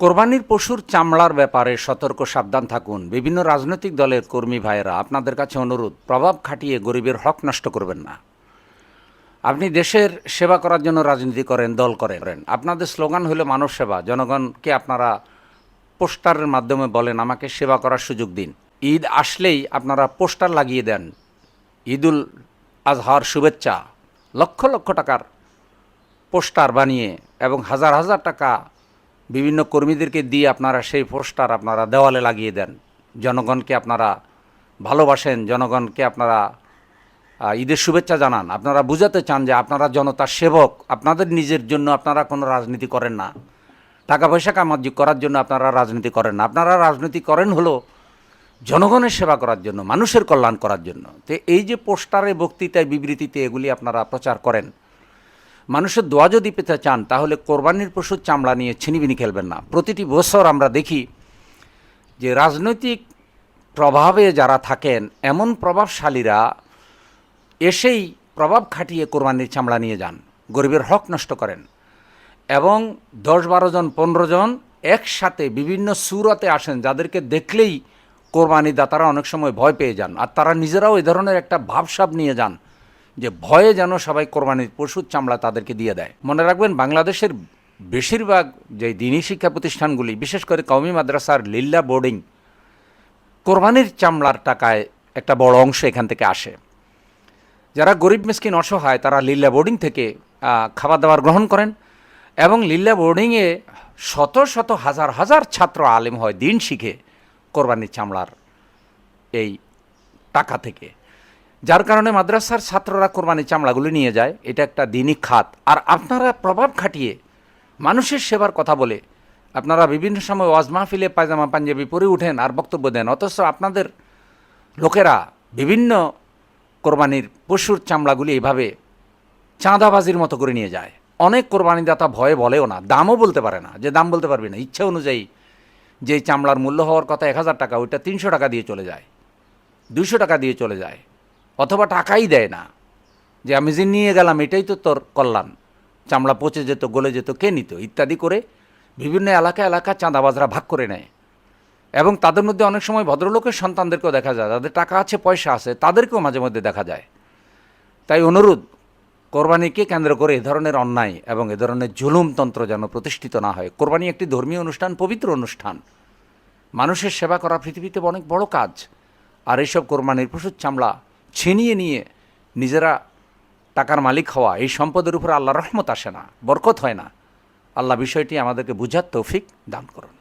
কোরবানির পশুর চামড়ার ব্যাপারে সতর্ক, সাবধান থাকুন। বিভিন্ন রাজনৈতিক দলের কর্মী ভাইয়েরা, আপনাদের কাছে অনুরোধ, প্রভাব খাটিয়ে গরিবের হক নষ্ট করবেন না। আপনি দেশের সেবা করার জন্য রাজনীতি করেন, দল করেন। আপনাদের স্লোগান হলো মানব সেবা। জনগণকে আপনারা পোস্টারের মাধ্যমে বলেন, আমাকে সেবা করার সুযোগ দিন। ঈদ আসলেই আপনারা পোস্টার লাগিয়ে দেন। ঈদুল আজহার শুভেচ্ছা। লক্ষ লক্ষ টাকার পোস্টার বানিয়ে এবং হাজার হাজার টাকা বিভিন্ন কর্মীদেরকে দিয়ে আপনারা সেই পোস্টার আপনারা দেওয়ালে লাগিয়ে দেন। জনগণকে আপনারা ভালোবাসেন, জনগণকে আপনারা ঈদের শুভেচ্ছা জানান। আপনারা বুঝাতে চান যে আপনারা জনতার সেবক, আপনাদের নিজের জন্য আপনারা কোনো রাজনীতি করেন না। টাকা পয়সা কামাজি করার জন্য আপনারা রাজনীতি করেন না। আপনারা রাজনীতি করেন হলো জনগণের সেবা করার জন্য, মানুষের কল্যাণ করার জন্য। তো এই যে পোস্টারে বক্তৃতায়, বিবৃতিতে এগুলি আপনারা প্রচার করেন মানুষের দোয়া যদি পেতে চান, তাহলে কোরবানির পশুর চামড়া নিয়ে ছিনিবিনি খেলবেন না। প্রতিটি বছর আমরা দেখি যে রাজনৈতিক প্রভাবে যারা থাকেন, এমন প্রভাবশালীরা এসেই প্রভাব খাটিয়ে কোরবানির চামড়া নিয়ে যান, গরিবের হক নষ্ট করেন এবং দশ বারো জন, পনেরো জন একসাথে বিভিন্ন সুরতে আসেন, যাদেরকে দেখলেই কোরবানি দাতারা অনেক সময় ভয় পেয়ে যান। আর তারা নিজেরাও এ ধরনের একটা ভাবসাব নিয়ে যান যে ভয়ে যেন সবাই কোরবানির পশুর চামড়া তাদেরকে দিয়ে দেয়। মনে রাখবেন, বাংলাদেশের বেশিরভাগ যে দিনী শিক্ষা প্রতিষ্ঠানগুলি, বিশেষ করে কওমি মাদ্রাসার লিল্লা বোর্ডিং, কোরবানির চামড়ার টাকায় একটা বড় অংশ এখান থেকে আসে। যারা গরিব, মিসকিন, অসহায়, তারা লিল্লা বোর্ডিং থেকে খাবার দাবার গ্রহণ করেন এবং লিল্লা বোর্ডিংয়ে শত শত, হাজার হাজার ছাত্র আলেম হয় দিন শিখে কোরবানির চামড়ার এই টাকা থেকে। যার কারণে মাদ্রাসার ছাত্ররা কোরবানির চামড়াগুলি নিয়ে যায়। এটা একটা দিনই খাত। আর আপনারা প্রভাব খাটিয়ে মানুষের সেবার কথা বলে, আপনারা বিভিন্ন সময় ওয়াজ মাহফিলে পায়জামা পাঞ্জাবি পরে উঠেন আর বক্তব্য দেন, অথচ আপনাদের লোকেরা বিভিন্ন কোরবানির পশুর চামড়াগুলি এইভাবে চাঁদাবাজির মতো করে নিয়ে যায়। অনেক কোরবানিদাতা ভয়ে বলেও না, দামও বলতে পারে না, যে দাম বলতে পারবে না। ইচ্ছা অনুযায়ী যে চামড়ার মূল্য হওয়ার কথা এক হাজার টাকা, ওইটা তিনশো টাকা দিয়ে চলে যায় দুশো টাকা দিয়ে চলে যায়। অথবা টাকাই দেয় না। যে আমি যে নিয়ে গেলাম, এটাই তো তোর কল্যাণ। চামড়া পচে যেত, গলে যেত, কে নিত? ইত্যাদি করে বিভিন্ন এলাকা এলাকা চাঁদাবাজরা ভাগ করে নেয়। এবং তাদের মধ্যে অনেক সময় ভদ্রলোকের সন্তানদেরকেও দেখা যায়। যাদের টাকা আছে, পয়সা আছে, তাদেরকেও মাঝে মধ্যে দেখা যায়। তাই অনুরোধ, কোরবানিকে কেন্দ্র করে এ ধরনের অন্যায় এবং এ ধরনের জুলুমতন্ত্র যেন প্রতিষ্ঠিত না হয়। কোরবানি একটি ধর্মীয় অনুষ্ঠান, পবিত্র অনুষ্ঠান। মানুষের সেবা করা পৃথিবীতে অনেক বড় কাজ। আর এইসব কোরবানির পশুর চামড়া ছিনিয়ে নিয়ে নিজেরা টাকার মালিক হওয়া, এই সম্পদের উপর আল্লাহ রহমত আসে না, বরকত হয় না। আল্লাহ বিষয়টি আমাদেরকে বুঝার তৌফিক দান করুন।